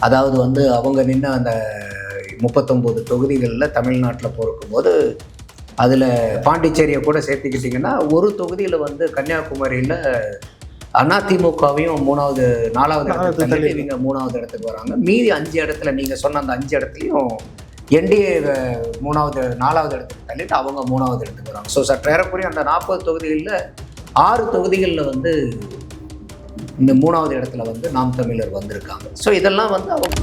அதாவது வந்து அவங்க நின்று அந்த முப்பத்தொம்போது தொகுதிகளில் தமிழ்நாட்டில் பொறுக்கும்போது அதில் பாண்டிச்சேரியை கூட சேர்த்துக்கிட்டிங்கன்னா ஒரு தொகுதியில் வந்து கன்னியாகுமரியில் அதிமுகவையும் மூணாவது நாலாவது தள்ளி. இவங்க மூணாவது இடத்துக்கு வராங்க மீதி அஞ்சு இடத்துல நீங்கள் சொன்ன அந்த அஞ்சு இடத்துலையும் என்டிஏ மூணாவது நாலாவது இடத்துக்கு தள்ளிட்டு அவங்க மூணாவது இடத்துக்கு வராங்க ஸோ சற்று ஏறக்குறைய அந்த நாற்பது தொகுதிகளில் ஆறு தொகுதிகளில் வந்து இந்த மூணாவது இடத்துல வந்து நாம் தமிழர் வந்திருக்காங்க. ஸோ இதெல்லாம் வந்து அவங்க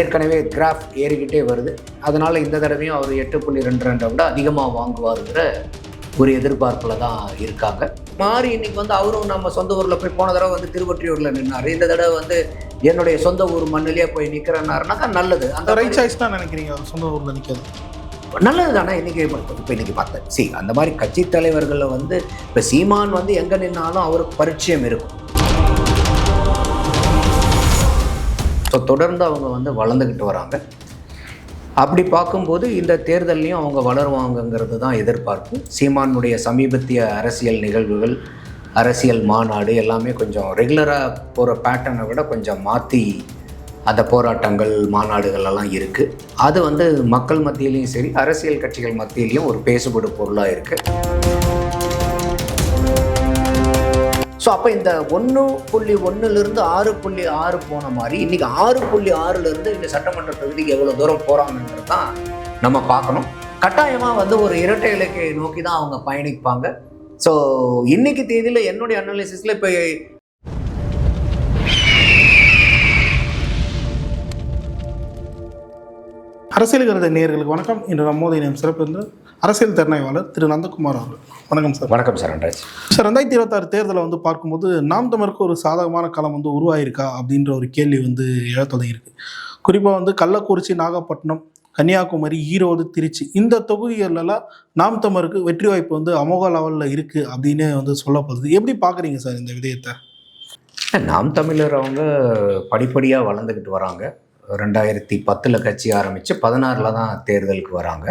ஏற்கனவே கிராஃப் ஏறிக்கிட்டே வருது. அதனால் இந்த தடவையும் அவர் எட்டு புள்ளி ரெண்டு ரெண்டை விட அதிகமாக வாங்குவாருங்கிற ஒரு எதிர்பார்ப்பில் தான் இருக்காங்க. மாறி இன்னைக்கு வந்து அவரும் நம்ம சொந்த ஊரில் போய் போன தடவை வந்து திருவொற்றியூரில் நின்னார். இந்த தடவை வந்து என்னுடைய சொந்த ஊர் மண்ணிலேயே போய் நிற்கிறேன்னாருனாக்கா நல்லது. அந்த ரைட் சாய்ஸ் தான் நினைக்கிறீங்க சொந்த ஊரில் நிற்கிறது நல்லது தானே இன்னைக்கு இப்போ இன்றைக்கி பார்த்தேன். சி அந்த மாதிரி கட்சி தலைவர்களில் வந்து இப்போ சீமான் வந்து எங்கே நின்னாலும் அவருக்கு பரிச்சயம் இருக்கும். ஸோ தொடர்ந்து அவங்க வந்து வளர்ந்துக்கிட்டு வராங்க. அப்படி பார்க்கும்போது இந்த தேர்தல்லையும் அவங்க வளருவாங்கங்கிறது தான் எதிர்பார்ப்பு. சீமானுடைய சமீபத்திய அரசியல் நிகழ்வுகள் அரசியல் மாநாடு எல்லாமே கொஞ்சம் ரெகுலராக போகிற பேட்டர்னை விட கொஞ்சம் மாற்றி அந்த போராட்டங்கள் மாநாடுகள் எல்லாம் இருக்குது அது வந்து மக்கள் மத்தியிலையும் சரி அரசியல் கட்சிகள் மத்தியிலையும் ஒரு பேசுபடு பொருளாக இருக்குது ஸோ அப்போ இந்த ஒன்று புள்ளி ஒன்றுலேருந்து ஆறு புள்ளி ஆறு போன மாதிரி இன்னைக்கு ஆறு புள்ளி ஆறுலேருந்து இந்த சட்டமன்ற தொகுதிக்கு எவ்வளோ தூரம் போகிறாங்கன்றது தான் நம்ம பார்க்கணும். கட்டாயமாக வந்து ஒரு இரட்டை இலக்கை நோக்கி தான் அவங்க பயணிப்பாங்க. ஸோ இன்னைக்கு தேதியில் என்னுடைய அனாலிசிஸில் இப்போ அரசியல் கருத நேயர்களுக்கு வணக்கம். இன்று நம்மோது இணையம் சிறப்பு இருந்து அரசியல் திறனாய்வாளர் திரு நந்தகுமார் அவர்கள். வணக்கம் சார். வணக்கம் சார் அன்றாஜ் சார் ரெண்டாயிரத்தி இருபத்தாறு தேர்தலை வந்து பார்க்கும்போது நாம் தமிழருக்கு ஒரு சாதகமான களம் வந்து உருவாயிருக்கா அப்படின்ற ஒரு கேள்வி வந்து எழத் தொடங்கியிருக்கு குறிப்பாக வந்து கள்ளக்குறிச்சி நாகப்பட்டினம் கன்னியாகுமரி ஈரோடு திருச்சி இந்த தொகுதிகளெல்லாம் நாம் தமிழருக்கு வெற்றி வாய்ப்பு வந்து அமோக லெவலில் இருக்குது அப்படின்னு வந்து சொல்லப்படுது. எப்படி பார்க்குறீங்க சார் இந்த விடயத்தை? நாம் தமிழர் அவங்க படிப்படியாக வளர்ந்துக்கிட்டு வராங்க. ரெண்டாயிரத்தி பத்தில் கட்சி ஆரம்பித்து பதினாறில் தான் தேர்தலுக்கு வராங்க.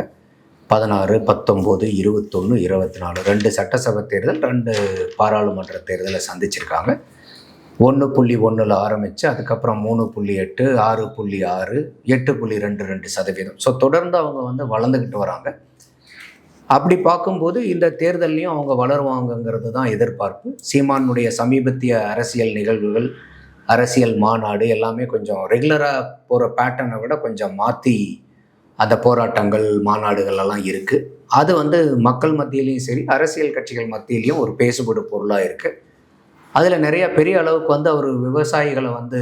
பதினாறு பத்தொம்போது இருபத்தொன்று இருபத்தி நாலு ரெண்டு சட்டசபை தேர்தல் ரெண்டு பாராளுமன்ற தேர்தலை சந்திச்சிருக்காங்க. ஒன்று புள்ளி ஒன்றில் ஆரம்பித்து அதுக்கப்புறம் மூணு புள்ளி எட்டு ஆறு புள்ளி ஆறு எட்டு புள்ளி ரெண்டு ரெண்டு சதவீதம். ஸோ தொடர்ந்து அவங்க வந்து வளர்ந்துக்கிட்டு வராங்க. அப்படி பார்க்கும்போது இந்த தேர்தல்லையும் அவங்க வளருவாங்கங்கிறது தான் எதிர்பார்ப்பு. சீமானுடைய சமீபத்திய அரசியல் நிகழ்வுகள் அரசியல் மாநாடு எல்லாமே கொஞ்சம் ரெகுலராக போகிற பேட்டர்னை விட கொஞ்சம் மாற்றி அந்த போராட்டங்கள் மாநாடுகள் எல்லாம் இருக்குது அது வந்து மக்கள் மத்தியிலையும் சரி அரசியல் கட்சிகள் மத்தியிலையும் ஒரு பேசுபடு பொருளாக இருக்குது அதில் நிறைய பெரிய அளவுக்கு வந்து அவர் விவசாயிகளை வந்து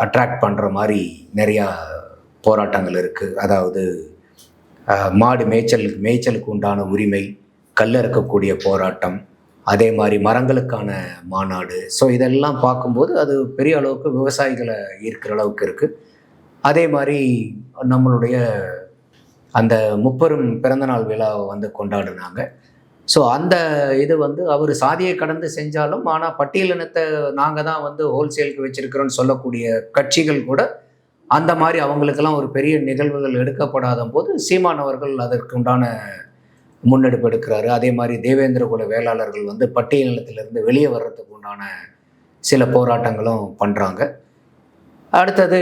அட்ராக்ட் பண்ணுற மாதிரி நிறையா போராட்டங்கள் இருக்குது அதாவது மாடு மேய்ச்சலுக்கு மேய்ச்சலுக்கு உண்டான உரிமை கல்ல இருக்கக்கூடிய போராட்டம் அதே மாதிரி மரங்களுக்கான மாநாடு. ஸோ இதெல்லாம் பார்க்கும்போது அது பெரிய அளவுக்கு விவசாயிகளை ஈர்க்கிற அளவுக்கு இருக்குது அதே மாதிரி நம்மளுடைய அந்த முப்பெரும் பிறந்தநாள் விழாவை வந்து கொண்டாடினாங்க. ஸோ அந்த இது வந்து அவர் சாதியை கடந்து செஞ்சாலும் ஆனால் பட்டியலினத்தை நாங்கள் தான் வந்து ஹோல்சேலுக்கு வச்சுருக்கிறோன்னு சொல்லக்கூடிய கட்சிகள் கூட அந்த மாதிரி அவங்களுக்கெல்லாம் ஒரு பெரிய நிகழ்வுகள் எடுக்கப்படாத போது சீமான் அவர்கள் முன்னெடுப்பு எடுக்கிறாரு. அதே மாதிரி தேவேந்திர குல வேளாளர்கள் வந்து பட்டியல் நிலத்திலிருந்து வெளியே வர்றதுக்கு உண்டான சில போராட்டங்களும் பண்ணுறாங்க அடுத்தது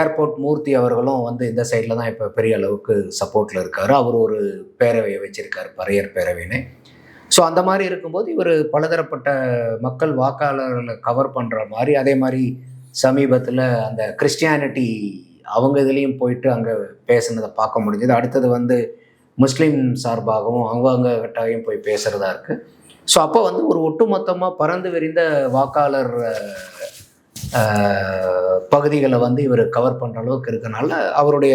ஏர்போர்ட் மூர்த்தி அவர்களும் வந்து இந்த சைடில் தான் இப்போ பெரிய அளவுக்கு சப்போர்ட்டில் இருக்கார். அவர் ஒரு பேரவையை வச்சுருக்கார் பறையர் பேரவைன்னு. ஸோ அந்த மாதிரி இருக்கும்போது இவர் பலதரப்பட்ட மக்கள் வாக்காளர்களை கவர் பண்ணுற மாதிரி அதே மாதிரி சமீபத்தில் அந்த கிறிஸ்டியானிட்டி அவங்க இதுலேயும் போயிட்டு அங்கே பேசுனதை பார்க்க முடிஞ்சது. அடுத்தது வந்து முஸ்லீம் சார்பாகவும் அங்கங்க கட்டாயம் போய் பேசுகிறதா இருக்குது ஸோ அப்போ வந்து ஒரு ஒட்டுமொத்தமாக பறந்து விரிந்த வாக்காளர் பகுதிகளை வந்து இவர் கவர் பண்ணுற அளவுக்கு இருக்கனால அவருடைய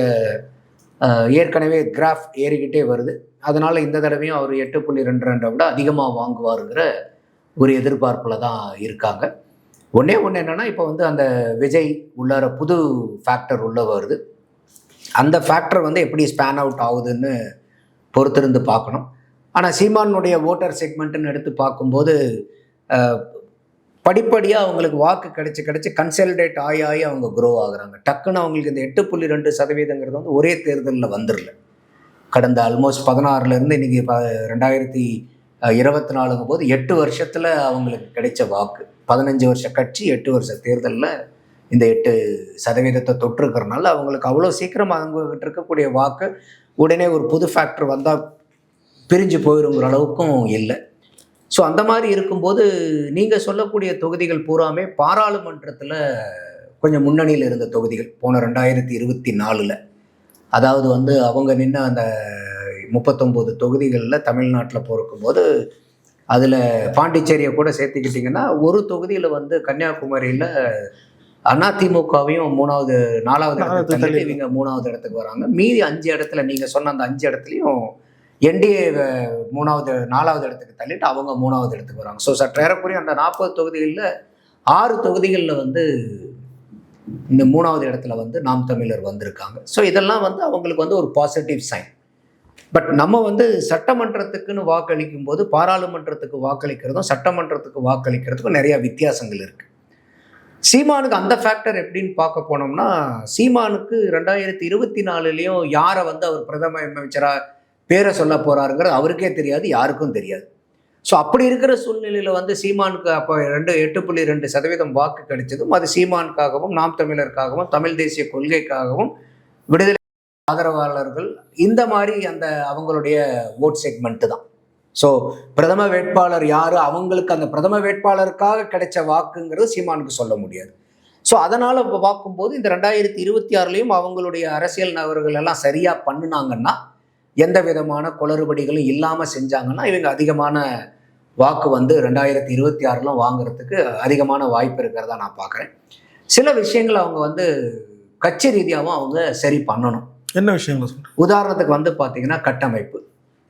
ஏற்கனவே கிராஃப் ஏறிக்கிட்டே வருது. அதனால் இந்த தடவையும் அவர் எட்டு புள்ளி ரெண்டு ரெண்டை விட அதிகமாக வாங்குவாருங்கிற ஒரு எதிர்பார்ப்பில் தான் இருக்காங்க. ஒன்றே ஒன்று என்னென்னா இப்போ வந்து அந்த விஜய் உள்ளார புது ஃபேக்டர் உள்ளே வருது. அந்த ஃபேக்டர் வந்து எப்படி ஸ்பேன் அவுட் ஆகுதுன்னு பொறுத்திருந்து பார்க்கணும். ஆனால் சீமானுடைய ஓட்டர் செக்மெண்ட்டுன்னு எடுத்து பார்க்கும்போது படிப்படியாக அவங்களுக்கு வாக்கு கிடைச்சி கிடைச்சி கன்சல்டேட் ஆகி ஆகி அவங்க குரோ ஆகுறாங்க. டக்குன்னு அவங்களுக்கு இந்த எட்டு புள்ளி ரெண்டு சதவீதங்கிறது வந்து ஒரே தேர்தலில் வந்துடல கடந்த ஆல்மோஸ்ட் பதினாறுலேருந்து இன்றைக்கி ப ரெண்டாயிரத்தி இருபத்தி நாலுங்க போது எட்டு வருஷத்தில் அவங்களுக்கு கிடைச்ச வாக்கு. பதினஞ்சு வருஷ கட்சி எட்டு வருஷ தேர்தலில் இந்த எட்டு சதவீதத்தை தொற்றுக்கிறனால அவங்களுக்கு அவ்வளோ சீக்கிரம் அவங்ககிட்ட இருக்கக்கூடிய வாக்கு உடனே ஒரு புது ஃபேக்டர் வந்தால் பிரிஞ்சு போயிருங்கிற அளவுக்கும் இல்லை. ஸோ அந்த மாதிரி இருக்கும்போது நீங்கள் சொல்லக்கூடிய தொகுதிகள் பூராமே பாராளுமன்றத்தில் கொஞ்சம் முன்னணியில் இருந்த தொகுதிகள். போன ரெண்டாயிரத்தி இருபத்தி நாலில். அதாவது வந்து அவங்க நின்று அந்த முப்பத்தொம்போது தொகுதிகளில் தமிழ்நாட்டில் பொறுக்கும்போது அதில் பாண்டிச்சேரியை கூட சேர்த்துக்கிட்டிங்கன்னா ஒரு தொகுதியில் வந்து கன்னியாகுமரியில் அதிமுகவையும் மூணாவது நாலாவது இடத்துக்கு தள்ளிட்டு தள்ளி. இவங்க மூணாவது இடத்துக்கு வராங்க. மீதி அஞ்சு இடத்துல நீங்கள் சொன்ன அந்த அஞ்சு இடத்துலையும் என்டிஏ மூணாவது நாலாவது இடத்துக்கு தள்ளிட்டு அவங்க மூணாவது இடத்துக்கு வராங்க. ஸோ சற்று ஏறக்குறைய அந்த நாற்பது தொகுதிகளில் ஆறு தொகுதிகளில் வந்து இந்த மூணாவது இடத்துல வந்து நாம் தமிழர் வந்திருக்காங்க. ஸோ இதெல்லாம் வந்து அவங்களுக்கு வந்து ஒரு பாசிட்டிவ் சைன் பட் நம்ம வந்து சட்டமன்றத்துக்குன்னு வாக்களிக்கும் போது பாராளுமன்றத்துக்கு வாக்களிக்கிறதும் சட்டமன்றத்துக்கு வாக்களிக்கிறதுக்கும் நிறைய வித்தியாசங்கள் இருக்கு. சீமானுக்கு அந்த ஃபேக்டர் எப்படின்னு பார்க்க போனோம்னா சீமானுக்கு ரெண்டாயிரத்தி இருபத்தி நாலுலேயும் யாரை வந்து அவர் பிரதம அமைச்சரா பேரை சொல்ல போகிறாருங்கிறது அவருக்கே தெரியாது யாருக்கும் தெரியாது. ஸோ அப்படி இருக்கிற சூழ்நிலையில் வந்து சீமானுக்கு அப்போ ரெண்டு எட்டு புள்ளி ரெண்டு சதவீதம் வாக்கு கிடைச்சதும் அது சீமானுக்காகவும் நாம் தமிழருக்காகவும் தமிழ் தேசிய கொள்கைக்காகவும் விடுதலை ஆதரவாளர்கள் இந்த மாதிரி அந்த அவங்களுடைய ஓட் செக்மெண்ட்டு தான். ஸோ பிரதம வேட்பாளர் யார்? அவங்களுக்கு அந்த பிரதம வேட்பாளருக்காக கிடைச்ச வாக்குங்கிறது சீமானுக்கு சொல்ல முடியாது. ஸோ அதனால் இப்போ பார்க்கும்போது இந்த ரெண்டாயிரத்தி இருபத்தி ஆறுலேயும் அவங்களுடைய அரசியல் நகர்கள் எல்லாம் சரியாக பண்ணுனாங்கன்னா எந்த விதமான குளறுபடிகளும் இல்லாமல் செஞ்சாங்கன்னா இவங்க அதிகமான வாக்கு வந்து ரெண்டாயிரத்தி இருபத்தி ஆறுலாம் வாங்குறதுக்கு அதிகமான வாய்ப்பு இருக்கிறதா நான் பார்க்குறேன். சில விஷயங்கள் அவங்க வந்து கட்சி ரீதியாகவும் அவங்க சரி பண்ணணும். என்ன விஷயங்களை உதாரணத்துக்கு வந்து பார்த்தீங்கன்னா கட்டமைப்பு.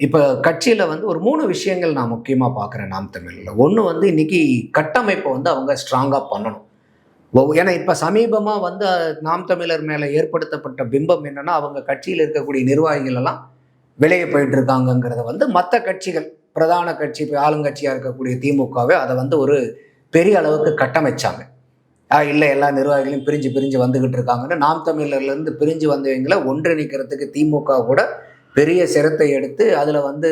இப்போ கட்சியில் வந்து ஒரு மூணு விஷயங்கள் நான் முக்கியமாக பார்க்குறேன் நாம் தமிழில். ஒன்று வந்து இன்னைக்கு கட்டமைப்பை வந்து அவங்க ஸ்ட்ராங்காக பண்ணணும். ஏன்னா இப்போ சமீபமாக வந்து நாம் தமிழர் மேலே ஏற்படுத்தப்பட்ட பிம்பம் என்னென்னா அவங்க கட்சியில் இருக்கக்கூடிய நிர்வாகிகள் எல்லாம் வெளியே போயிட்டு இருக்காங்கங்கிறத வந்து மற்ற கட்சிகள் பிரதான கட்சி இப்போ ஆளுங்கட்சியாக இருக்கக்கூடிய திமுகவே அதை வந்து ஒரு பெரிய அளவுக்கு கட்டமைச்சாங்க. இல்லை எல்லா நிர்வாகிகளையும் பிரிஞ்சு பிரிஞ்சு வந்துக்கிட்டு இருக்காங்கன்னு நாம் தமிழர்லேருந்து பிரிஞ்சு வந்தவங்களை ஒன்றிணைக்கிறதுக்கு திமுக கூட பெரிய சிரத்தை எடுத்து அதில் வந்து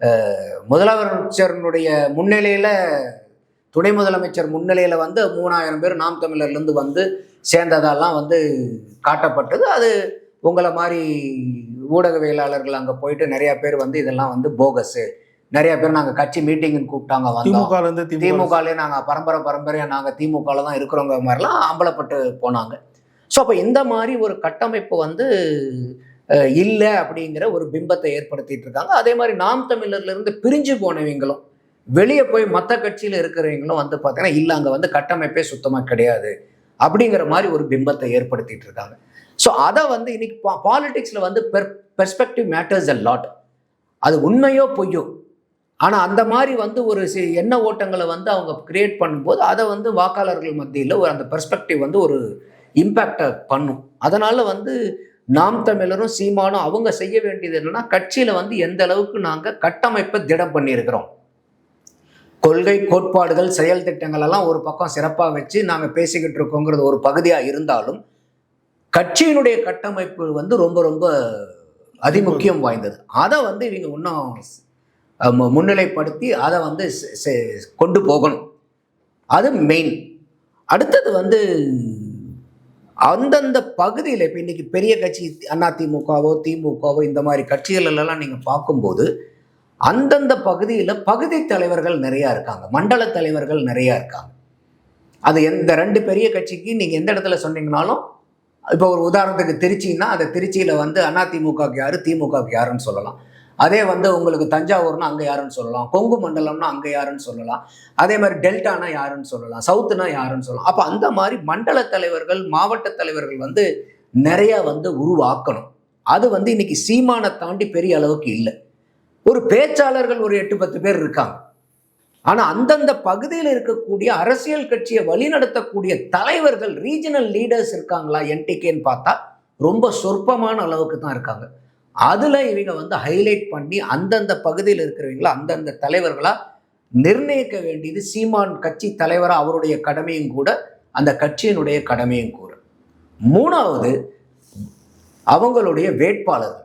அஹ், முதலமைச்சருடைய முன்னிலையில் துணை முதலமைச்சர் முன்னிலையில் வந்து மூணாயிரம் பேர் நாம் தமிழர்லேருந்து வந்து சேர்ந்ததெல்லாம் வந்து காட்டப்பட்டது. அது உங்களை மாதிரி ஊடகவியலாளர்கள் அங்கே போயிட்டு நிறைய பேர் வந்து இதெல்லாம் வந்து போகஸு. நிறைய பேர் நாங்கள் கட்சி மீட்டிங்னு கூப்பிட்டாங்க வந்தோம். திமுக ல இருந்து திமுக திமுகலே நாங்கள் பரம்பரை பரம்பரையாக நாங்கள் திமுகவில் தான் இருக்கிறவங்க மாதிரிலாம் அம்பலப்பட்டு போனாங்க. ஸோ அப்போ இந்த மாதிரி ஒரு கட்டமைப்பு வந்து இல்லை அப்படிங்கிற ஒரு பிம்பத்தை ஏற்படுத்திட்டு இருக்காங்க. அதே மாதிரி நாம் தமிழர்ல இருந்து பிரிஞ்சு போனவங்களும் வெளியே போய் மற்ற கட்சியில் இருக்கிறவங்களும் வந்து பார்த்தீங்கன்னா இல்லை அங்கே வந்து கட்டமைப்பே சுத்தமாக கிடையாது அப்படிங்கிற மாதிரி ஒரு பிம்பத்தை ஏற்படுத்திட்டு இருக்காங்க. ஸோ அதை வந்து இன்னைக்கு பா பாலிடிக்ஸில் வந்து per perspective matters a lot அது உண்மையோ பொய்யோ. ஆனால் அந்த மாதிரி வந்து ஒரு சி- எண்ண ஓட்டங்களை வந்து அவங்க கிரியேட் பண்ணும்போது அதை வந்து வாக்காளர்கள் மத்தியில் ஒரு அந்த பெர்ஸ்பெக்டிவ் வந்து ஒரு இம்பேக்டை பண்ணும். அதனால் வந்து நாம் தமிழரும் சீமானும் அவங்க செய்ய வேண்டியது என்னன்னா கட்சியில் வந்து எந்த அளவுக்கு நாங்கள் கட்டமைப்பை திடம் பண்ணியிருக்கிறோம். கொள்கை கோட்பாடுகள் செயல் திட்டங்கள் எல்லாம் ஒரு பக்கம் சிறப்பாக வச்சு நாங்கள் பேசிக்கிட்டு இருக்கோங்கிறது ஒரு பகுதியாக இருந்தாலும் கட்சியினுடைய கட்டமைப்பு வந்து ரொம்ப ரொம்ப அதிமுக்கியம் வாய்ந்தது. அதை வந்து இவங்க இன்னும் முன்னிலைப்படுத்தி அதை வந்து செ- கொண்டு போகணும். அது மெயின் அடுத்தது வந்து அந்தந்த பகுதியில் இப்போ இன்னைக்கு பெரிய கட்சி அதிமுகவோ திமுகவோ இந்த மாதிரி கட்சிகளெல்லாம் நீங்கள் பார்க்கும்போது அந்தந்த பகுதியில் பகுதி தலைவர்கள் நிறையா இருக்காங்க. மண்டல தலைவர்கள் நிறையா இருக்காங்க. அது எந்த ரெண்டு பெரிய கட்சிக்கு நீங்கள் எந்த இடத்துல சொன்னீங்கனாலும் இப்போ ஒரு உதாரணத்துக்கு திருச்சின்னா அந்த திருச்சியில் வந்து அதிமுகவுக்கு யார் திமுகவுக்கு யாருன்னு சொல்லலாம். அதே வந்து உங்களுக்கு தஞ்சாவூர்னா அங்கே யாருன்னு சொல்லலாம். கொங்கு மண்டலம்னா அங்கே யாருன்னு சொல்லலாம். அதே மாதிரி டெல்டானா யாருன்னு சொல்லலாம். சவுத்துனா யாருன்னு சொல்லலாம். அப்போ அந்த மாதிரி மண்டல தலைவர்கள் மாவட்ட தலைவர்கள் வந்து நிறைய வந்து உருவாக்கணும். அது வந்து இன்னைக்கு சீமானை தாண்டி பெரிய அளவுக்கு இல்லை. ஒரு பேச்சாளர்கள் ஒரு எட்டு பத்து பேர் இருக்காங்க. ஆனால் அந்தந்த பகுதியில் இருக்கக்கூடிய அரசியல் கட்சியை வழிநடத்தக்கூடிய தலைவர்கள் ரீஜனல் லீடர்ஸ் இருக்காங்களா என்டிகேன்னு பார்த்தா ரொம்ப சொற்பமான அளவுக்கு தான் இருக்காங்க. அதில் இவங்க வந்து ஹைலைட் பண்ணி அந்தந்த பகுதியில் இருக்கிறவங்கள அந்தந்த தலைவர்களாக நிர்ணயிக்க வேண்டியது சீமான் கட்சி தலைவராக அவருடைய கடமையும் கூட அந்த கட்சியினுடைய கடமையும் கூட. மூணாவது அவங்களுடைய வேட்பாளர்கள்.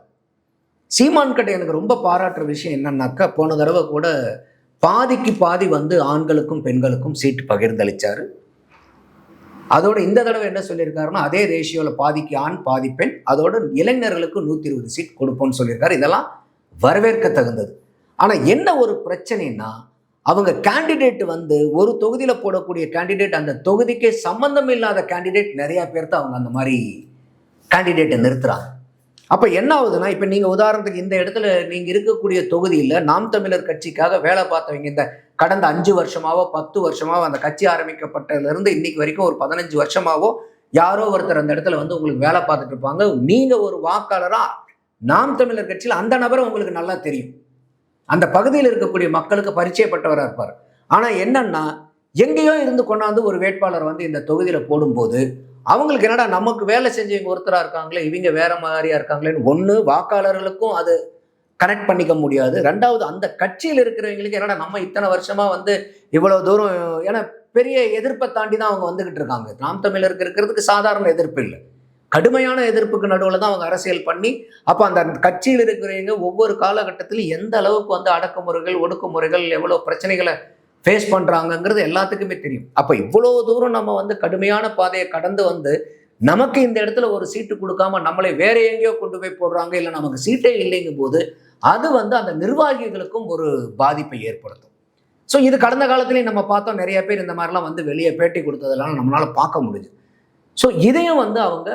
சீமான் கிட்ட எனக்கு ரொம்ப பாராட்டுற விஷயம் என்னன்னாக்கா போன தடவை கூட பாதிக்கு பாதி வந்து ஆண்களுக்கும் பெண்களுக்கும் சீட்டு பகிர்ந்தளித்தார் அதோட இந்த தடவை என்ன சொல்லியிருக்காருன்னா அதே ரேஷியோவில் பாதிக்கு ஆண் பாதி பெண். அதோட இளைஞர்களுக்கு நூற்றி இருபது சீட் கொடுப்போம்னு சொல்லியிருக்காரு. இதெல்லாம் வரவேற்க தகுந்தது ஆனால் என்ன ஒரு பிரச்சனைனா அவங்க கேண்டிடேட் வந்து ஒரு தொகுதியில் போடக்கூடிய கேண்டிடேட் அந்த தொகுதிக்கே சம்பந்தம் இல்லாத கேண்டிடேட் நிறையா பேர்த்த அவங்க அந்த மாதிரி கேண்டிடேட்டை நிறுத்துறாங்க. அப்போ என்ன ஆகுதுன்னா இப்போ நீங்கள் உதாரணத்துக்கு இந்த இடத்துல நீங்கள் இருக்கக்கூடிய தொகுதியில் நாம் தமிழர் கட்சிக்காக வேலை பார்த்தவங்க இந்த கடந்த அஞ்சு வருஷமாவோ பத்து வருஷமாவோ அந்த கட்சி ஆரம்பிக்கப்பட்டதுலேருந்து இன்னைக்கு வரைக்கும் ஒரு பதினஞ்சு வருஷமாவோ யாரோ ஒருத்தர் அந்த இடத்துல வந்து உங்களுக்கு வேலை பார்த்துட்டு இருப்பாங்க. நீங்கள் ஒரு வாக்காளராக நாம் தமிழர் கட்சியில் அந்த நபரை உங்களுக்கு நல்லா தெரியும். அந்த பகுதியில் இருக்கக்கூடிய மக்களுக்கு பரிச்சயப்பட்டவராக இருப்பார். ஆனால் என்னன்னா எங்கேயோ இருந்து கொண்டாந்து ஒரு வேட்பாளர் வந்து இந்த தொகுதியில் போடும்போது அவங்களுக்கு என்னடா நமக்கு வேலை செஞ்சவங்க ஒருத்தராக இருக்காங்களே இவங்க வேற மாதிரியா இருக்காங்களேன்னு ஒன்று வாக்காளர்களுக்கும் அது கனெக்ட் பண்ணிக்க முடியாது. ரெண்டாவது அந்த கட்சியில் இருக்கிறவங்களுக்கு என்னடா நம்ம இத்தனை வருஷமா வந்து இவ்வளவு தூரம் ஏன்னா பெரிய எதிர்ப்பை தாண்டி தான் அவங்க வந்துகிட்டு இருக்காங்க. நாம் தமிழருக்கு இருக்கிறதுக்கு சாதாரண எதிர்ப்பு இல்லை. கடுமையான எதிர்ப்புக்கு நடுவில் தான் அவங்க அரசியல் பண்ணி அப்போ அந்த கட்சியில் இருக்கிறவங்க ஒவ்வொரு காலகட்டத்திலும் எந்த அளவுக்கு வந்து அடக்குமுறைகள் ஒடுக்குமுறைகள் எவ்வளோ பிரச்சனைகளை ஃபேஸ் பண்ணுறாங்கங்கிறது எல்லாத்துக்குமே தெரியும். அப்போ இவ்வளோ தூரம் நம்ம வந்து கடுமையான பாதையை கடந்து வந்து நமக்கு இந்த இடத்துல ஒரு சீட்டு கொடுக்காம நம்மளை வேற எங்கேயோ கொண்டு போய் போடுறாங்க இல்லை நமக்கு சீட்டே இல்லைங்கும் போது அது வந்து அந்த நிர்வாகிகளுக்கும் ஒரு பாதிப்பை ஏற்படுத்தும். ஸோ இது கடந்த காலத்துலேயும் நம்ம பார்த்தோம் நிறைய பேர் இந்த மாதிரிலாம் வந்து வெளியே பேட்டி கொடுத்ததெல்லாம் நம்மளால பார்க்க முடியுது ஸோ இதையும் வந்து அவங்க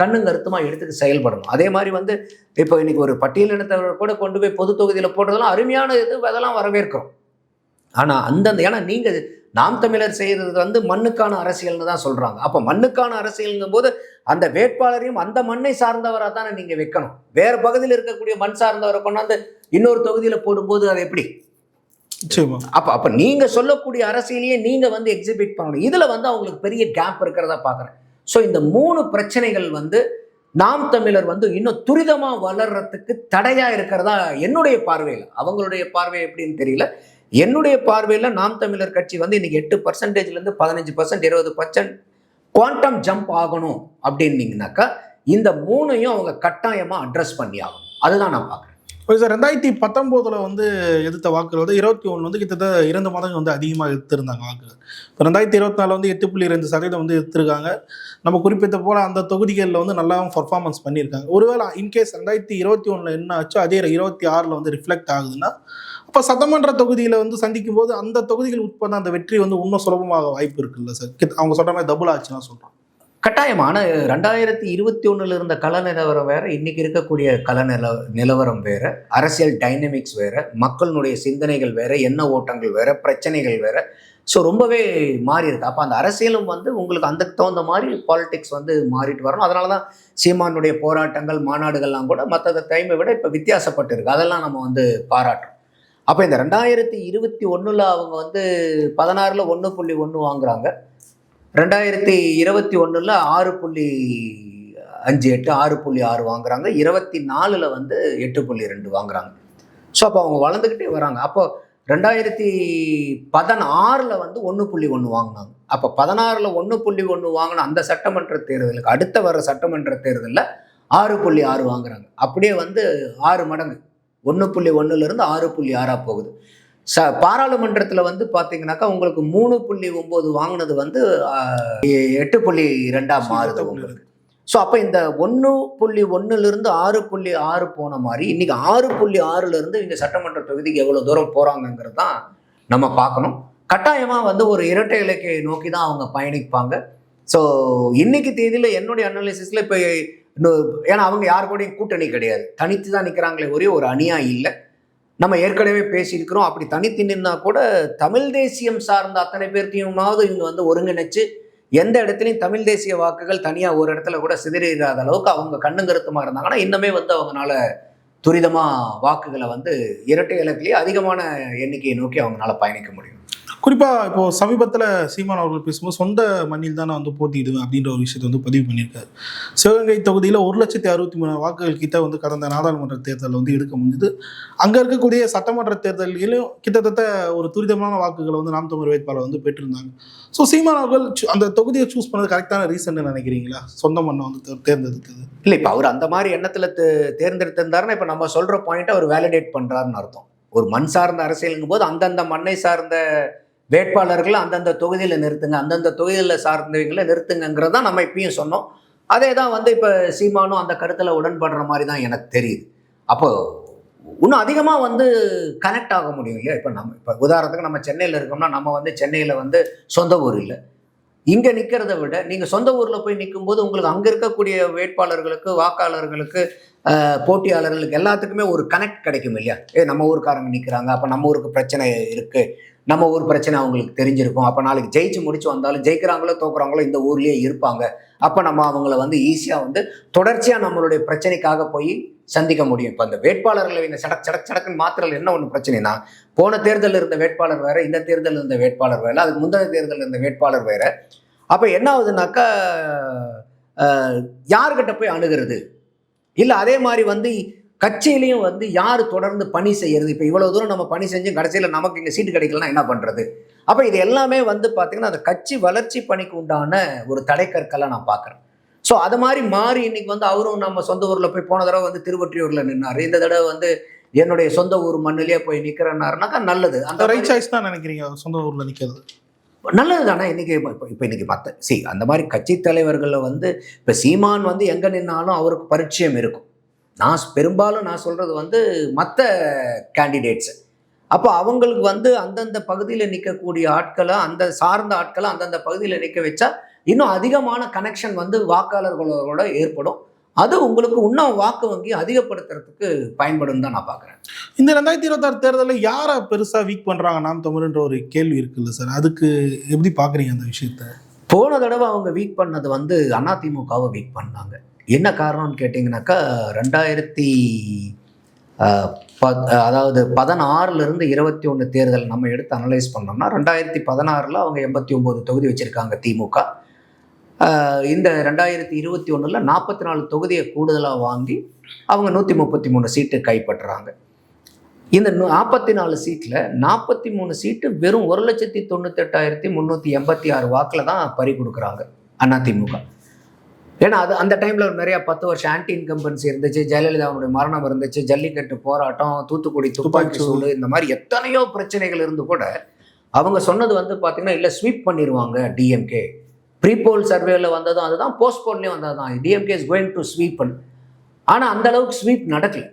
கண்ணுங்க கருத்துமாக எடுத்துட்டு செயல்படணும். அதே மாதிரி வந்து இப்போ இன்னைக்கு ஒரு பட்டியலினத்தவர் கூட கொண்டு போய் பொது தொகுதியில் போடுறதெல்லாம் அருமையான இது அதெல்லாம் வரவேற்கிறோம். ஆனால் அந்தந்த ஏன்னா நீங்கள் நாம் தமிழர் செய்கிறது வந்து மண்ணுக்கான அரசியல்னு தான் சொல்கிறாங்க அப்போ மண்ணுக்கான அரசியலுங்கும் போது அந்த வேட்பாளரையும் அந்த மண்ணை சார்ந்தவராக தானே நீங்கள் வைக்கணும். வேறு பகுதியில் இருக்கக்கூடிய மண் சார்ந்தவரை கொண்டாந்து இன்னொரு தொகுதியில் போடும்போது அது எப்படி? அப்போ அப்போ நீங்கள் சொல்லக்கூடிய அரசியலையே நீங்கள் வந்து எக்ஸிபிட் பண்ணணும். இதில் வந்து அவங்களுக்கு பெரிய கேப் இருக்கிறதா பார்க்குறேன் ஸோ இந்த மூணு பிரச்சனைகள் வந்து நாம் தமிழர் வந்து இன்னும் துரிதமாக வளர்றதுக்கு தடையாக இருக்கிறதா என்னுடைய பார்வையில். அவங்களுடைய பார்வை எப்படின்னு தெரியல. என்னுடைய பார்வையில் நாம் தமிழர் கட்சி வந்து இன்னைக்கு எட்டு பர்சன்டேஜ்லேருந்து பதினஞ்சு பர்சன்ட் இருபது பர்சன்ட் குவாண்டம் ஜம்ப் ஆகணும் அப்படின்னீங்கனாக்கா இந்த மூணையும் அவங்க கட்டாயமாக அட்ரஸ் பண்ணி ஆகணும். அதுதான் நான் பார்க்குறேன். ஓகே சார் ரெண்டாயிரத்தி பத்தொம்போதில் வந்து எதிர்த்த வாக்குகள் வந்து இருபத்தி ஒன்று வந்து கிட்டத்தட்ட இரண்டு மாதங்கள் வந்து அதிகமாக எடுத்திருந்தாங்க வாக்குகள். இப்போ ரெண்டாயிரத்தி இருபத்தி நாலு வந்து எட்டு புள்ளி ரெண்டு சதவீதம் வந்து எடுத்திருக்காங்க. நம்ம குறிப்பிட்ட போல் அந்த தொகுதிகளில் வந்து நல்லாவும் பர்ஃபார்மன்ஸ் பண்ணியிருக்காங்க. ஒருவேளை இன்கேஸ் ரெண்டாயிரத்தி இருபத்தி ஒன்றில் என்ன ஆச்சோ அதே இருபத்தி ஆறில் வந்து ரிஃப்ளெக்ட் ஆகுதுன்னா அப்போ சட்டமன்ற தொகுதியில் வந்து சந்திக்கும் போது அந்த தொகுதிகள் உட்பட அந்த வெற்றி வந்து இன்னும் சுலபமாக வாய்ப்பு இருக்குல்ல சார்? அவங்க சொல்கிற மாதிரி டபுள் ஆச்சுன்னா சொல்கிறோம் கட்டாயமான ரெண்டாயிரத்தி இருபத்தி ஒன்றில் இருந்த கள நிலவரம் வேற இன்னைக்கு இருக்கக்கூடிய கள நில நிலவரம் வேற அரசியல் டைனமிக்ஸ் வேற மக்களுடைய சிந்தனைகள் வேற எண்ண ஓட்டங்கள் வேற பிரச்சனைகள் வேற. ஸோ ரொம்பவே மாறி இருக்கு. அப்போ அந்த அரசியலும் வந்து உங்களுக்கு அந்த தகுந்த மாதிரி பாலிடிக்ஸ் வந்து மாறிட்டு வரணும். அதனால தான் சீமானுடைய போராட்டங்கள் மாநாடுகள்லாம் கூட மற்ற டைமை விட இப்போ வித்தியாசப்பட்டு இருக்கு. அதெல்லாம் நம்ம வந்து பாராட்டுறோம். அப்போ இந்த ரெண்டாயிரத்தி இருபத்தி ஒன்றில் அவங்க வந்து பதினாறில் ஒன்று புள்ளி ஒன்று வாங்குறாங்க. ரெண்டாயிரத்தி இருபத்தி ஒன்றில் ஆறு புள்ளி அஞ்சு எட்டு ஆறு புள்ளி ஆறு வாங்குறாங்க. இருபத்தி நாலில் வந்து எட்டு புள்ளி ரெண்டு வாங்குறாங்க. ஸோ அப்போ அவங்க வளர்ந்துக்கிட்டே வராங்க. அப்போ ரெண்டாயிரத்தி பதினாறில் வந்து ஒன்று புள்ளி ஒன்று வாங்கினாங்க. அப்போ பதினாறில் ஒன்று புள்ளி ஒன்று வாங்கின அந்த சட்டமன்ற தேர்தலுக்கு அடுத்த வர சட்டமன்ற தேர்தலில் ஆறு புள்ளி ஆறு வாங்குறாங்க. அப்படியே வந்து ஆறு மடங்கு. ஒன்று புள்ளி ஒன்றுலேருந்து ஆறு புள்ளி ஆறாக போகுது. ச பாராளுமன்றத்தில் வந்து பார்த்தீங்கன்னாக்கா உங்களுக்கு மூணு புள்ளி ஒம்பது வாங்கினது வந்து எட்டு புள்ளி ரெண்டாக மாறுது உங்களுக்கு. ஸோ அப்போ இந்த ஒன்று புள்ளி ஒன்றுலேருந்து ஆறு புள்ளி ஆறு போன மாதிரி இன்னைக்கு ஆறு புள்ளி ஆறுலேருந்து இங்கே சட்டமன்ற தொகுதிக்கு எவ்வளோ தூரம் போகிறாங்கங்கிறது தான் நம்ம பார்க்கணும். கட்டாயமாக வந்து ஒரு இரட்டை இலக்கையை நோக்கி தான் அவங்க பயணிப்பாங்க. ஸோ இன்னைக்கு தேதியில் என்னுடைய அனாலிசிஸில் இப்போ ஏன்னா அவங்க யார் கூடயும் கூட்டணி கிடையாது. தனித்து தான் நிற்கிறாங்களே ஒரே ஒரு அணியாக இல்லை. நம்ம ஏற்கனவே பேசியிருக்கிறோம். அப்படி தனித்து நின்னா கூட தமிழ் தேசியம் சார்ந்த அத்தனை பேர்த்தையுமாவது இவங்க வந்து ஒருங்கிணைச்சு எந்த இடத்துலையும் தமிழ் தேசிய வாக்குகள் தனியாக ஒரு இடத்துல கூட சிதறிடாத அளவுக்கு அவங்க கண்ணுங்கருத்துமா இருந்தாங்கன்னா இன்னுமே வந்து அவங்களால துரிதமாக வாக்குகளை வந்து இரட்டை இலக்கிலேயே அதிகமான எண்ணிக்கையை நோக்கி அவங்களால பயணிக்க முடியும். குறிப்பாக இப்போ சமீபத்தில் சீமான் அவர்கள் பேசும்போது சொந்த மண்ணில் தான் நான் வந்து போட்டியிடுவேன் அப்படின்ற ஒரு விஷயத்தை வந்து பதிவு பண்ணியிருக்காரு. சிவகங்கை தொகுதியில் ஒரு லட்சத்தி அறுபத்தி மூணு வாக்குகள் கிட்ட வந்து கடந்த நாடாளுமன்ற தேர்தலில் வந்து எடுக்க முடிஞ்சது. அங்கே இருக்கக்கூடிய சட்டமன்ற தேர்தலிலும் கிட்டத்தட்ட ஒரு துரிதமான வாக்குகளை வந்து நாம் தமிழ் வேட்பாளர் வந்து பெற்றிருந்தாங்க. ஸோ சீமான் அவர்கள் சு- அந்த தொகுதியை சூஸ் பண்ணது கரெக்டான ரீசன் நினைக்கிறீங்களா? சொந்த மண்ணை வந்து தேர்ந்தெடுத்தது. இல்லை இப்போ அவர் அந்த மாதிரி எண்ணத்தில் தேர்ந்தெடுத்திருந்தாருன்னா இப்போ நம்ம சொல்கிற பாயிண்ட்டை அவர் வேலிடேட் பண்ணுறாருன்னு அர்த்தம். ஒரு மண் சார்ந்த அரசியலுங்கும் போது அந்தந்த மண்ணை சார்ந்த வேட்பாளர்களை அந்தந்த தொகுதியில் நிறுத்துங்க அந்தந்த தொகுதியில் சார்ந்தவங்களை நிறுத்துங்கிறது தான் நம்ம இப்பயும் சொன்னோம். அதே தான் வந்து இப்போ சீமானும் அந்த கருத்தில் உடன்படுற மாதிரி தான் எனக்கு தெரியுது. அப்போ இன்னும் அதிகமாக வந்து கனெக்ட் ஆக முடியும் இல்லையா? இப்போ நம்ம இப்போ உதாரணத்துக்கு நம்ம சென்னையில் இருக்கோம்னா நம்ம வந்து சென்னையில் வந்து சொந்த ஊர் இல்லை. இங்கே நிற்கிறத விட நீங்கள் சொந்த ஊரில் போய் நிற்கும்போது உங்களுக்கு அங்கே இருக்கக்கூடிய வேட்பாளர்களுக்கு வாக்காளர்களுக்கு போட்டியாளர்களுக்கு எல்லாத்துக்குமே ஒரு கனெக்ட் கிடைக்கும் இல்லையா? ஏ நம்ம ஊருக்காரங்க நிற்கிறாங்க அப்போ நம்ம ஊருக்கு பிரச்சனை இருக்குது நம்ம ஊர் பிரச்சனை அவங்களுக்கு தெரிஞ்சிருக்கும். அப்போ நாளைக்கு ஜெயிச்சு முடிச்சு வந்தாலும் ஜெயிக்கிறாங்களோ தோக்குறாங்களோ இந்த ஊர்லேயே இருப்பாங்க. அப்போ நம்ம அவங்கள வந்து ஈஸியாக வந்து தொடர்ச்சியாக நம்மளுடைய பிரச்சனைக்காக போய் சந்திக்க முடியும். இப்போ அந்த வேட்பாளர்களை இந்த சடக் சடக் சடக்குன்னு மாத்திரல் என்ன ஒன்று பிரச்சனைனா போன தேர்தலில் இருந்த வேட்பாளர் வேற இந்த தேர்தலில் இருந்த வேட்பாளர் வேற அதுக்கு முந்தைய தேர்தலில் இருந்த வேட்பாளர் வேற. அப்போ என்ன ஆகுதுனாக்கா யார்கிட்ட போய் அணுகிறது? இல்லை அதே மாதிரி வந்து கட்சியிலையும் வந்து யார் தொடர்ந்து பணி செய்யறது? இப்போ இவ்வளோ தூரம் நம்ம பணி செஞ்சும் கடைசியில் நமக்கு இங்கே சீட்டு கிடைக்கலனா என்ன பண்ணுறது அப்போ இது எல்லாமே வந்து பார்த்திங்கன்னா அந்த கட்சி வளர்ச்சி பணிக்கு உண்டான ஒரு தடைக்கற்களை நான் பார்க்குறேன் ஸோ அது மாதிரி மாறி இன்னைக்கு வந்து அவரும் நம்ம சொந்த ஊரில் போய் போன தடவை வந்து திருவொற்றியூரில் நின்னார். இந்த தடவை வந்து என்னுடைய சொந்த ஊர் மண்ணிலே போய் நிற்கிறனாருனாக்கா நல்லது. அந்த ரைட் சாய்ஸ் தான் நினைக்கிறீங்க சொந்த ஊர்ல நிக்கிறது? நல்லது தானே இன்னைக்கு இப்போ இப்போ இன்னைக்கு மற்ற சி அந்த மாதிரி கட்சி தலைவர்களில் வந்து இப்போ சீமான் வந்து எங்கே நின்னாலும் அவருக்கு பரிச்சயம் இருக்கும். நான் பெரும்பாலும் நான் சொல்கிறது வந்து மற்ற கேண்டிடேட்ஸ் அப்போ அவங்களுக்கு வந்து அந்தந்த பகுதியில் நிற்கக்கூடிய ஆட்களை அந்த சார்ந்த ஆட்களை அந்தந்த பகுதியில் நிற்க வச்சா இன்னும் அதிகமான கனெக்ஷன் வந்து வாக்காளர்களோட ஏற்படும். அது உங்களுக்கு இன்னும் வாக்கு வங்கி அதிகப்படுத்துறதுக்கு பயன்படும் தான் நான் பார்க்குறேன் இந்த ரெண்டாயிரத்தி இருபத்தாறு தேர்தலில் யாரை பெருசா வீக் பண்றாங்க? நாம் தமிழ்ன்ற ஒரு கேள்வி இருக்குல்ல சார். அதுக்கு எப்படி பாக்குறீங்க அந்த விஷயத்த? போன தடவை அவங்க வீக் பண்ணது வந்து அதிமுகவை வீக் பண்ணாங்க. என்ன காரணம்னு கேட்டிங்கனாக்கா ரெண்டாயிரத்தி பத் அதாவது பதினாறுலேருந்து இருபத்தி ஒன்று தேர்தல் நம்ம எடுத்து அனலைஸ் பண்ணோம்னா ரெண்டாயிரத்தி பதினாறில் அவங்க எண்பத்தி ஒம்பது தொகுதி வச்சுருக்காங்க திமுக. இந்த ரெண்டாயிரத்தி இருபத்தி ஒன்றில் நாற்பத்தி நாலு தொகுதியை கூடுதலாக வாங்கி அவங்க நூற்றி முப்பத்தி மூணு சீட்டு கைப்பற்றுறாங்க. இந்த நாற்பத்தி நாலு சீட்டில் நாற்பத்தி மூணு சீட்டு வெறும் ஒரு லட்சத்தி தொண்ணூத்தெட்டாயிரத்தி முந்நூற்றி எண்பத்தி ஆறு வாக்கில் தான் பறி கொடுக்குறாங்க அதிமுக ஏன்னா அது அந்த டைமில் நிறையா பத்து வருஷம் ஆன்டி இன்கம்பன்சி இருந்துச்சு ஜெயலலிதாவுடைய மரணம் இருந்துச்சு ஜல்லிக்கட்டு போராட்டம் தூத்துக்குடி துப்பாக்கி சூடு. இந்த மாதிரி எத்தனையோ பிரச்சனைகள் இருந்து கூட அவங்க சொன்னது வந்து பார்த்தீங்கன்னா இல்லை ஸ்வீப் பண்ணிடுவாங்க டிஎம்கே ப்ரீபோல் சர்வேல வந்ததும் அதுதான் போஸ்ட்போன்லேயும் வந்தது தான் DMK is going to sweep ஆனால் அந்த அளவுக்கு ஸ்வீப் நடக்கல.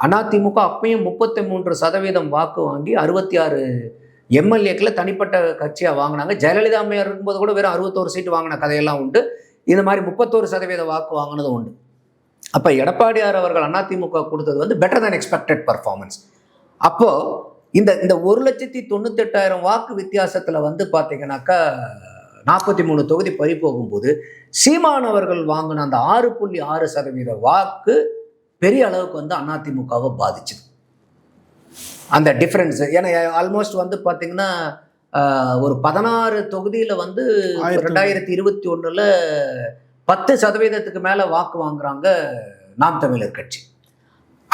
அதிமுக அப்பயும் முப்பத்தி மூன்று சதவீதம் வாக்கு வாங்கி அறுபத்தி ஆறு எம்எல்ஏக்களை தனிப்பட்ட கட்சியாக வாங்கினாங்க. ஜெயலலிதா அம்மையார் இருக்கும்போது கூட வெறும் அறுபத்தோரு சீட்டு வாங்கின கதையெல்லாம் உண்டு. இந்த மாதிரி முப்பத்தோரு சதவீத வாக்கு வாங்கினதும் உண்டு. அப்போ எடப்பாடியார் அவர்கள் அதிமுக கொடுத்தது வந்து பெட்டர் தேன் எக்ஸ்பெக்டட் பர்ஃபார்மன்ஸ் அப்போது இந்த இந்த ஒரு லட்சத்தி தொண்ணூத்தெட்டாயிரம் வாக்கு வித்தியாசத்தில் வந்து பார்த்தீங்கன்னாக்கா நாற்பத்தி மூணு தொகுதி பறி போகும்போது சீமான் அவர்கள் வாங்கின அந்த ஆறு புள்ளி ஆறு சதவீத வாக்கு பெரிய அளவுக்கு வந்து அதிமுகவை பாதிச்சுது. அந்த டிஃப்ரென்ஸ் ஏன்னா ஆல்மோஸ்ட் வந்து பார்த்தீங்கன்னா ஒரு பதினாறு தொகுதியில் வந்து ரெண்டாயிரத்தி இருபத்தி ஒன்றில் பத்து சதவீதத்துக்கு மேலே வாக்கு வாங்குறாங்க நாம் தமிழர் கட்சி.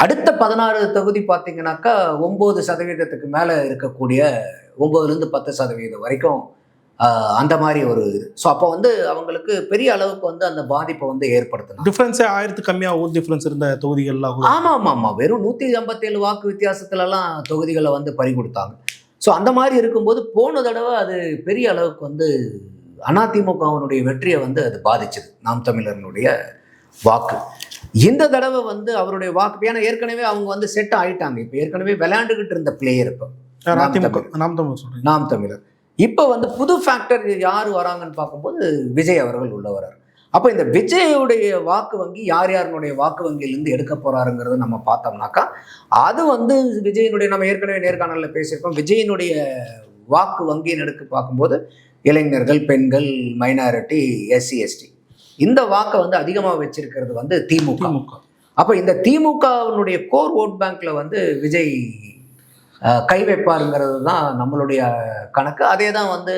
அடுத்த பதினாறு தொகுதி பார்த்தீங்கன்னாக்கா ஒம்பது சதவீதத்துக்கு மேலே இருக்கக்கூடிய ஒம்பதுலேருந்து பத்து சதவீதம் வரைக்கும் அந்த மாதிரி ஒரு இது. ஸோ அப்போ வந்து அவங்களுக்கு பெரிய அளவுக்கு வந்து அந்த பாதிப்பை வந்து ஏற்படுத்தலாம். டிஃபரன்ஸே ஆயிரத்து கம்மியா ஓட் டிஃபரன்ஸ் இருந்த தொகுதிகள்லாம் கூட. ஆமா ஆமா ஆமா வெறும் நூத்தி ஐம்பத்தேழு வாக்கு வித்தியாசத்துலலாம் தொகுதிகளை வந்து பறி கொடுத்தாங்க ஸோ அந்த மாதிரி இருக்கும்போது போன தடவை அது பெரிய அளவுக்கு வந்து அதிமுகவினுடைய வெற்றியை வந்து அது பாதிச்சது. நாம் தமிழர்களுடைய வாக்கு. இந்த தடவை வந்து அவருடைய வாக்கு ஏன்னா ஏற்கனவே அவங்க வந்து செட் ஆயிட்டாங்க. இப்போ ஏற்கனவே விளையாண்டுகிட்டு இருந்த பிளேயர் இப்போ. நாம் தமிழர். நாம் தமிழர் இப்போ வந்து புது ஃபேக்டர் யார் வராங்கன்னு பார்க்கும்போது விஜய் அவர்கள் உள்ள வரார் அப்போ இந்த விஜயுடைய வாக்கு வங்கி யார் யாருனுடைய வாக்கு வங்கியிலேருந்து எடுக்க போறாருங்கிறத நம்ம பார்த்தோம்னாக்கா அது வந்து விஜயினுடைய நம்ம ஏற்கனவே நேர்காணலில் பேசியிருக்கோம். விஜயினுடைய வாக்கு வங்கின்னு எடுக்க பார்க்கும்போது இளைஞர்கள் பெண்கள் மைனாரிட்டி எஸ்சி எஸ்டி. இந்த வாக்கை வந்து அதிகமாக வச்சிருக்கிறது வந்து திமுக. அப்போ இந்த திமுகவினுடைய கோர் ஓட் பேங்க்ல வந்து விஜய் கை வைப்பாருங்கிறது தான் நம்மளுடைய கணக்கு. அதே தான் வந்து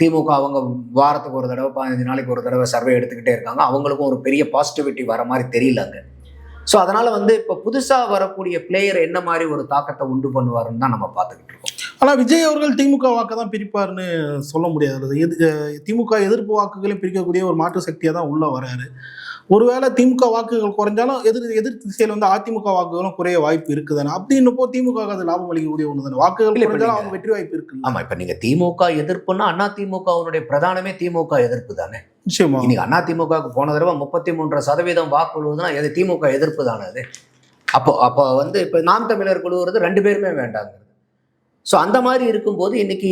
திமுக அவங்க வாரத்துக்கு ஒரு தடவை பதினஞ்சு நாளைக்கு ஒரு தடவை சர்வே எடுத்துக்கிட்டே இருக்காங்க. அவங்களுக்கும் ஒரு பெரிய பாசிட்டிவிட்டி வர மாதிரி தெரியல அங்கே. ஸோ அதனால வந்து இப்போ புதுசாக வரக்கூடிய பிளேயர் என்ன மாதிரி ஒரு தாக்கத்தை உண்டு பண்ணுவாருன்னு தான் நம்ம பார்த்துக்கிட்டு இருக்கோம். ஆனால் விஜய் அவர்கள் திமுக வாக்கை தான் பிரிப்பாருன்னு சொல்ல முடியாது. எது திமுக எதிர்ப்பு வாக்குகளையும் பிரிக்கக்கூடிய ஒரு மாற்று சக்தியாக தான் உள்ளே வராரு. ஒருவேளை திமுக வாக்குகள் குறைஞ்சாலும் எதிர் எதிர் திசையில வந்து அதிமுக வாக்குகளும் குறைய வாய்ப்பு இருக்குதானே அப்படின்னப்போ திமுக அது லாபம் அளிக்கக்கூடிய ஒன்று தானே வாக்குகள் குறைஞ்சாலும் அவங்க வெற்றி வாய்ப்பு இருக்குல்ல. ஆமா இப்ப நீங்க திமுக எதிர்ப்புன்னா அண்ணா திமுகவுடைய பிரதானமே திமுக எதிர்ப்பு தானே? நிச்சயமா. இன்னைக்கு அண்ணா திமுகவுக்கு போன தடவை முப்பத்தி மூன்று சதவீதம் வாக்கு விழுவுதுன்னா எது திமுக எதிர்ப்பு தானே அது? அப்போ அப்போ வந்து இப்போ நாம் தமிழர் குழுவுறது ரெண்டு பேருமே வேண்டாங்க ஸோ அந்த மாதிரி இருக்கும்போது இன்னைக்கு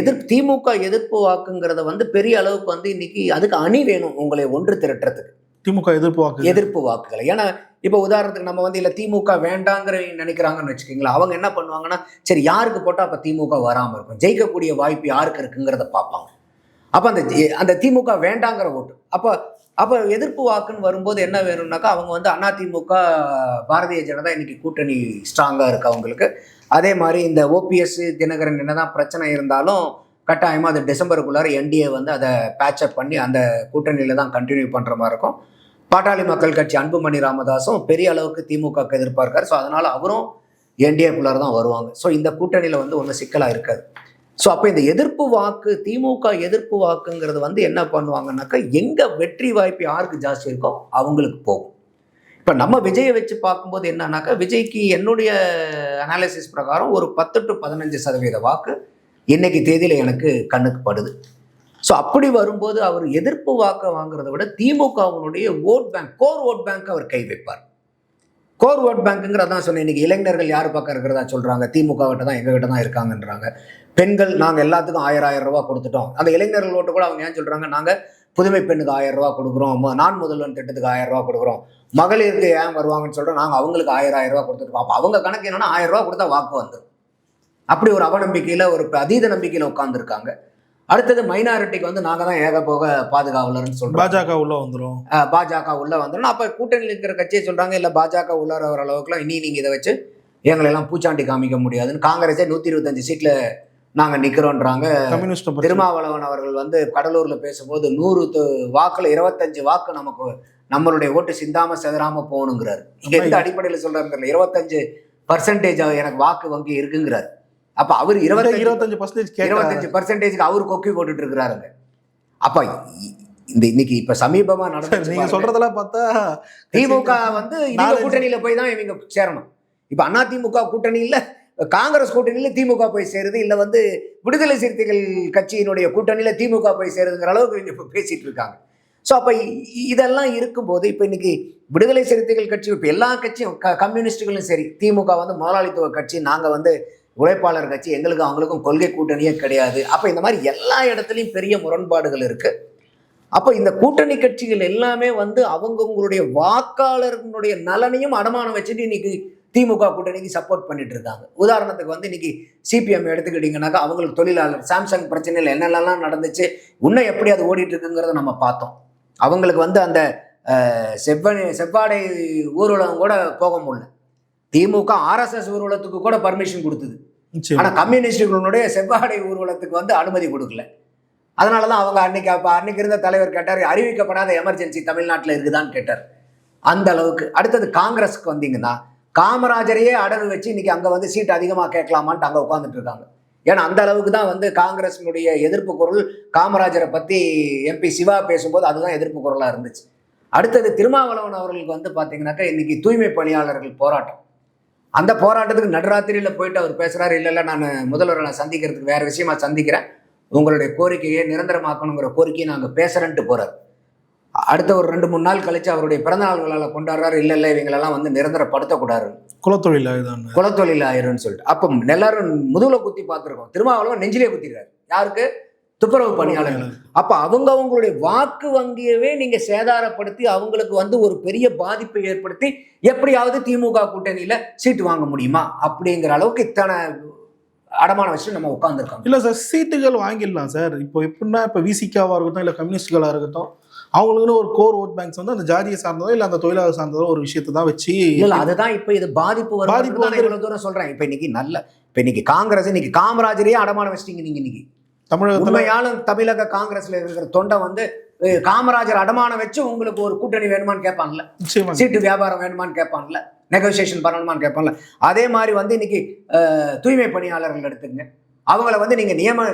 எதிர்ப்பு திமுக எதிர்ப்பு வாக்குங்கிறத வந்து பெரிய அளவுக்கு வந்து இன்னைக்கு அதுக்கு அணி வேணும் உங்களை ஒன்று திரட்டுறதுக்கு. திமுக எதிர்ப்பு வாக்கு எதிர்ப்பு வாக்குகளை. ஏன்னா இப்போ உதாரணத்துக்கு நம்ம வந்து இல்லை திமுக வேண்டாங்கிற நினைக்கிறாங்கன்னு வச்சுக்கோங்களேன் அவங்க என்ன பண்ணுவாங்கன்னா சரி யாருக்கு போட்டால் அப்போ திமுக வராமல் இருக்கும்? ஜெயிக்கக்கூடிய வாய்ப்பு யாருக்கு இருக்குங்கிறத பார்ப்பாங்க. அப்போ அந்த அந்த திமுக வேண்டாங்கிற ஓட்டு. அப்போ அப்போ எதிர்ப்பு வாக்குன்னு வரும்போது என்ன வேணும்னாக்கா அவங்க வந்து அண்ணா திமுக பாரதிய ஜனதா இன்னைக்கு கூட்டணி ஸ்ட்ராங்காக இருக்கு அவங்களுக்கு. அதே மாதிரி இந்த ஓபிஎஸ் தினகரன் என்னதான் பிரச்சனை இருந்தாலும் கட்டாயமாக அது டிசம்பருக்குள்ளார என்டிஏ வந்து அதை பேட்சப் பண்ணி அந்த கூட்டணியில் தான் கண்டினியூ பண்ணுற மாதிரி இருக்கும். பாட்டாளி மக்கள் கட்சி அன்புமணி ராமதாஸும் பெரிய அளவுக்கு திமுகவுக்கு எதிர்பார்க்காரு. ஸோ அதனால் அவரும் என்டிஏக்குள்ளார தான் வருவாங்க. ஸோ இந்த கூட்டணியில் வந்து ஒன்றும் சிக்கலாக இருக்காது. ஸோ அப்போ இந்த எதிர்ப்பு வாக்கு திமுக எதிர்ப்பு வாக்குங்கிறது வந்து என்ன பண்ணுவாங்கன்னாக்கா எங்கே வெற்றி வாய்ப்பு யாருக்கு ஜாஸ்தி இருக்கோ அவங்களுக்கு போகும். இப்போ நம்ம விஜயை வச்சு பார்க்கும்போது என்னன்னாக்கா விஜய்க்கு என்னுடைய அனாலிசிஸ் பிரகாரம் ஒரு பத்து டு பதினஞ்சு சதவீத வாக்கு இன்னைக்கு தேதியில் எனக்கு கண்ணுக்கு படுது. ஸோ அப்படி வரும்போது அவர் எதிர்ப்பு வாக்கை வாங்குறதை விட திமுகவினுடைய vote bank core vote bank அவர் கை வைப்பார். கோர் ஓட் பேங்க்குங்கிறதான் சொன்னேன் இன்னைக்கு இளைஞர்கள் யார் பக்கம் இருக்கிறதா சொல்றாங்க திமுக கிட்ட தான் எங்ககிட்ட தான் இருக்காங்கன்றாங்க. பெண்கள் நாங்கள் எல்லாத்துக்கும் ஆயிரம் ஆயிரம் ரூபா கொடுத்துட்டோம். அந்த இளைஞர்கள் ஓட்டு கூட அவங்க ஏன் சொல்றாங்க நாங்கள் புதுமை பெண்ணுக்கு ஆயிரம் ரூபா கொடுக்குறோம் நான் முதல்வன் திட்டத்துக்கு ஆயிரம் ரூபா கொடுக்குறோம். மகளிருக்கு ஏன் வருவாங்கன்னு சொல்றோம் நாங்கள் அவங்களுக்கு ஆயிரம் ஆயிரம் ரூபா கொடுத்துருக்கோம் அப்போ அவங்க கணக்கு என்னன்னா ஆயிரம் ரூபா கொடுத்தா வாக்கு வந்துடும் அப்படி ஒரு அவநம்பிக்கையில ஒரு அதீத நம்பிக்கையில உட்காந்துருக்காங்க அடுத்தது மைனாரிட்டிக்கு வந்து நாங்க தான் ஏக போக பாதுகாவலர்னு சொல்றோம். பாஜக உள்ள வந்துரும். அஹ் பாஜக உள்ள வந்துடும் அப்ப கூட்டணியில் இருக்கிற கட்சியை சொல்றாங்க இல்ல பாஜக உள்ளார வர அளவுக்குலாம் இனி நீங்க இதை வச்சு எங்களை எல்லாம் பூச்சாண்டி காமிக்க முடியாதுன்னு காங்கிரஸே நூத்தி இருபத்தஞ்சு சீட்ல நாங்க நிக்கிறோம்ன்றாங்க கம்யூனிஸ்ட் பத்தி திருமாவளவன் அவர்கள் வந்து கடலூர்ல பேசும்போது நூறு வாக்குல இருபத்தஞ்சு வாக்கு நமக்கு நம்மளுடைய ஓட்டு சிந்தாம செதறாம போகணுங்கிறாரு. இங்க எந்த அடிப்படையில் சொல்றாரு தெரியல. இருபத்தஞ்சு பர்சன்டேஜ் எனக்கு வாக்கு வங்கி இருக்குங்கிறாரு. அப்ப அவர் இருபத்தஞ்சு இருபத்தஞ்சு பர்சன்டேஜ் இருபத்தஞ்சு பர்சன்டேஜ்க்கு அவர் கொக்கி போட்டுட்டு இருக்கிறாருங்க அப்ப இந்த இன்னைக்கு இப்ப சமீபமா நடந்து நீங்க சொல்றதெல்லாம் பார்த்தா திமுக வந்து இவங்க கூட்டணியில போய் தான் இவங்க சேரணும். இப்ப அண்ணா திமுக கூட்டணியில காங்கிரஸ் கூட்டணியில திமுக போய் சேருது இல்ல வந்து விடுதலை சிறுத்தைகள் கட்சியினுடைய கூட்டணியில திமுக போய் சேருதுங்கிற அளவுக்கு இவங்க இப்ப பேசிட்டு இருக்காங்க. ஸோ அப்ப இதெல்லாம் இருக்கும்போது இப்ப இன்னைக்கு விடுதலை சிறுத்தைகள் கட்சி இப்ப எல்லா கட்சியும் க கம்யூனிஸ்டுகளும் சரி திமுக வந்து முதலாளித்துவ கட்சி நாங்க வந்து உழைப்பாளர் கட்சி எங்களுக்கு அவங்களுக்கும் கொள்கை கூட்டணியே கிடையாது. அப்போ இந்த மாதிரி எல்லா இடத்துலையும் பெரிய முரண்பாடுகள் இருக்குது அப்போ இந்த கூட்டணி கட்சிகள் எல்லாமே வந்து அவங்கவுங்களுடைய வாக்காளர்களுடைய நலனையும் அடமானம் வச்சுட்டு இன்னைக்கு திமுக கூட்டணிக்கு சப்போர்ட் பண்ணிட்டு இருக்காங்க. உதாரணத்துக்கு வந்து இன்னைக்கு சிபிஎம் எடுத்துக்கிட்டீங்கன்னாக்கா அவங்களுக்கு தொழிலாளர் சாம்சங் பிரச்சனையில் என்னென்னலாம் நடந்துச்சு இன்னும் எப்படி அது ஓடிட்டு இருக்குங்கிறத நம்ம பார்த்தோம். அவங்களுக்கு வந்து அந்த செவ்வனி செவ்வாடை ஊர்வலம் கூட போக முடியல. திமுக ஆர்எஸ்எஸ் ஊர்வலத்துக்கு கூட பர்மிஷன் கொடுத்தது. நிச்சயமா. ஆனா கம்யூனிஸ்டுகளுடைய செவ்வாடை ஊர்வலத்துக்கு வந்து அனுமதி கொடுக்கல. அதனால தான் அவங்க அன்னைக்கு அப்போ அன்னைக்கு இருந்த தலைவர் கேட்டார் அறிவிக்கப்படாத எமர்ஜென்சி தமிழ்நாட்டில் இருக்குதான்னு கேட்டார். அந்த அளவுக்கு. அடுத்தது காங்கிரஸ்க்கு வந்தீங்கன்னா காமராஜரையே அடகு வச்சு இன்னைக்கு அங்கே வந்து சீட் அதிகமாக கேட்கலாமான்ட்டு அங்கே உட்காந்துட்டு இருக்காங்க. ஏன்னா அந்த அளவுக்கு தான் வந்து காங்கிரஸினுடைய எதிர்ப்பு குரல் காமராஜரை பற்றி எம்பி சிவா பேசும்போது அதுதான் எதிர்ப்பு குரலாக இருந்துச்சு. அடுத்தது திருமாவளவன் அவர்களுக்கு வந்து பார்த்தீங்கன்னாக்கா இன்னைக்கு தூய்மை பணியாளர்கள் போராட்டம். அந்த போராட்டத்துக்கு நடுராத்திரியில் போயிட்டு அவர் பேசுறாரு இல்லை இல்லை நான் முதல்வரை நான் சந்திக்கிறதுக்கு வேற விஷயமா சந்திக்கிறேன். உங்களுடைய கோரிக்கையை நிரந்தரமாக்கணுங்கிற கோரிக்கையை நாங்கள் பேசுறேன்ட்டு போறாரு. அடுத்த ஒரு ரெண்டு மூணு நாள் கழிச்சு அவருடைய பிறந்தநாள் விழால கொண்டாடுறாரு. இல்லை இல்லை இவங்களெல்லாம் வந்து நிரந்தரப்படுத்தக்கூடாது. குலத்தொழில் இதான் குலத்தொழில் ஆயிரும்னு சொல்லிட்டு. அப்போ எல்லாரும் முதுகுல குத்தி பார்த்துருக்கோம். திருமாவளவன் நெஞ்சிலே குத்திடுறாரு. யாருக்கு? துப்புரவு பணியாளர்கள். அப்ப அவங்க அவங்களுடைய வாக்கு வங்கியவே நீங்க சேதாரப்படுத்தி அவங்களுக்கு வந்து ஒரு பெரிய பாதிப்பை ஏற்படுத்தி எப்படியாவது திமுக கூட்டணியில சீட்டு வாங்க முடியுமா? அப்படிங்கிற அளவுக்கு இத்தனை அடமான வச்சு நம்ம உட்கார்ந்துருக்கோம் இல்ல சார் சீட்டுகள் வாங்கிடலாம் சார். இப்போ எப்படின்னா இப்போ விசிகாவா இருக்கட்டும் இல்ல கம்யூனிஸ்டுகளா இருக்கட்டும் அவங்களுக்குன்னு ஒரு கோர் ஓட் பேங்க்ஸ் வந்து அந்த ஜாதியை சார்ந்ததோ இல்ல அந்த தொழிலாளர் சார்ந்ததோ ஒரு விஷயத்தை தான் வச்சு இல்ல அதுதான் இப்ப இது பாதிப்பு பாதிப்பு தான் இவ்வளவு தூரம் சொல்றேன். இப்ப இன்னைக்கு நல்ல இப்ப இன்னைக்கு காங்கிரஸ் இன்னைக்கு காமராஜரையே அடமான வச்சிட்டீங்க நீங்க இன்னைக்கு. தமிழகத்துல தமிழக காங்கிரஸ்ல இருக்கிற தொண்டை வந்து காமராஜர் அடமானம் வச்சு உங்களுக்கு ஒரு கூட்டணி வேணுமான்னு கேட்பான்ல. சீட்டு வியாபாரம் வேணுமான்னு கேட்பான்ல. நெகோசியேஷன் பண்ணணுமான்னு கேட்பாங்கல்ல அதே மாதிரி வந்து இன்னைக்கு தூய்மை பணியாளர்கள் எடுத்துங்க அவங்கள வந்து நீங்க நியம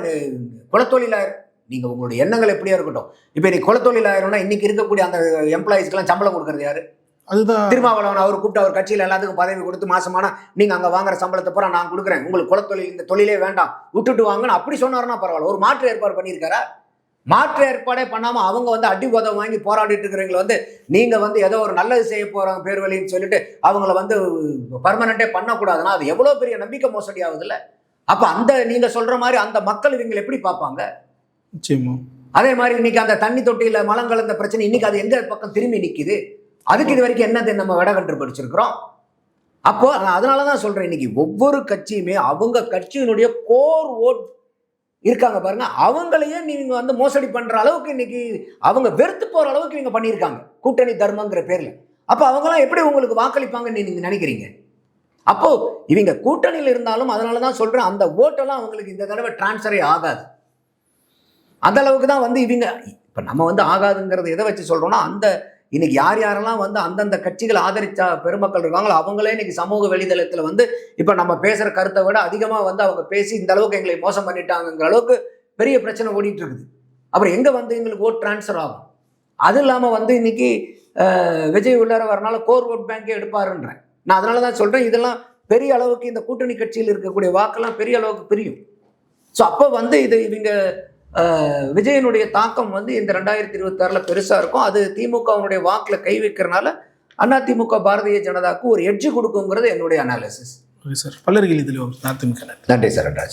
குலத்தொழிலாளர் நீங்க உங்களுடைய எண்ணங்கள் எப்படியா இருக்கட்டும். இப்போ இன்னைக்கு குலத்தொழிலாளர்னா இன்னைக்கு இருக்கக்கூடிய அந்த எம்ப்ளாயிஸ்க்கெல்லாம் சம்பளம் கொடுக்கறது யாரு? அதுதான். திருமாவளவன் அவர் கூப்பிட்டு அவர் கட்சியில் எல்லாத்துக்கும் பதவி கொடுத்து மாசமான நீங்க அங்க வாங்குற சம்பளத்தை பூரா நான் கொடுக்குறேன். உங்களுக்கு குலத்தொழில் இந்த தொழிலே வேண்டாம். விட்டுட்டு வாங்கன்னு அப்படி சொன்னாருன்னா பரவாயில்ல. ஒரு மாற்று ஏற்பாடு பண்ணியிருக்காரா? மாற்று ஏற்பாடே பண்ணாம அவங்க வந்து அடி உதவ வாங்கி போராடிட்டு இருக்கிறவங்களை வந்து நீங்க வந்து ஏதோ ஒரு நல்லது செய்ய போறாங்க பேர் வழின்னு சொல்லிட்டு அவங்கள வந்து பர்மனண்டே பண்ணக்கூடாதுன்னா அது எவ்வளவு பெரிய நம்பிக்கை மோசடி ஆகுதுல்ல? அப்ப அந்த நீங்க சொல்ற மாதிரி அந்த மக்கள் இவங்களை எப்படி பார்ப்பாங்க? நிச்சயமா. அதே மாதிரி இன்னைக்கு அந்த தண்ணி தொட்டியில மலம் கலந்த பிரச்சனை இன்னைக்கு அது எங்க பக்கம் திரும்பி நிக்குது? அதுக்கு இது வரைக்கும் என்னது நம்ம விட கண்டுபிடிச்சிருக்கிறோம் அப்போ நான் அதனால தான் சொல்றேன் இன்னைக்கு ஒவ்வொரு கட்சியுமே அவங்க கட்சியினுடைய கோர் ஓட் இருக்காங்க பாருங்க. அவங்களையே நீங்க வந்து மோசடி பண்ற அளவுக்கு இன்னைக்கு அவங்க வெறுத்து போற அளவுக்கு இவங்க பண்ணியிருக்காங்க. கூட்டணி தர்மங்கிற பேர்ல. அப்போ அவங்களாம் எப்படி உங்களுக்கு வாக்களிப்பாங்கன்னு நீங்க நினைக்கிறீங்க? அப்போ இவங்க கூட்டணியில் இருந்தாலும் அதனால தான் சொல்றேன் அந்த ஓட்டெல்லாம் அவங்களுக்கு இந்த தடவை டிரான்ஸ்ஃபரே ஆகாது. அந்த அளவுக்கு தான் வந்து இவங்க இப்போ நம்ம வந்து ஆகாதுங்கிறத எதை வச்சு சொல்றோம்னா அந்த இன்னைக்கு யார் யாரெல்லாம் வந்து அந்தந்த கட்சிகள் ஆதரிச்ச பெருமக்கள் இருக்காங்களோ அவங்களே இன்னைக்கு சமூக வலைதளத்தில் வந்து இப்போ நம்ம பேசுகிற கருத்தை விட அதிகமாக வந்து அவங்க பேசி இந்த அளவுக்கு எங்களை மோசம் பண்ணிட்டாங்கிற அளவுக்கு பெரிய பிரச்சனை ஓடிட்டு இருக்குது. அப்புறம் எங்கே வந்து எங்களுக்கு ஓட் ட்ரான்ஸ்ஃபர் ஆகும்? அது இல்லாமல் வந்து இன்னைக்கு விஜய் உள்ளார வரனால கோர் ஓட் பேங்கே எடுப்பாருன்றேன். நான் அதனால தான் சொல்கிறேன் இதெல்லாம் பெரிய அளவுக்கு இந்த கூட்டணி கட்சியில் இருக்கக்கூடிய வாக்கெல்லாம் பெரிய அளவுக்கு பிரியும். ஸோ அப்போ வந்து இது இவங்க விஜயனுடைய தாக்கம் வந்து இந்த ரெண்டாயிரத்தி இருபத்தாறில் பெருசாக இருக்கும். அது திமுகவினுடைய வாக்கில் கை வைக்கிறனால அண்ணா திமுக பாரதிய ஜனதாக்கு ஒரு எட்ஜு கொடுக்குங்கிறது என்னுடைய அனாலிசிஸ் சார் பல்லர்கள் இதில் அதிமுக நன்றி சரண்ராஜ்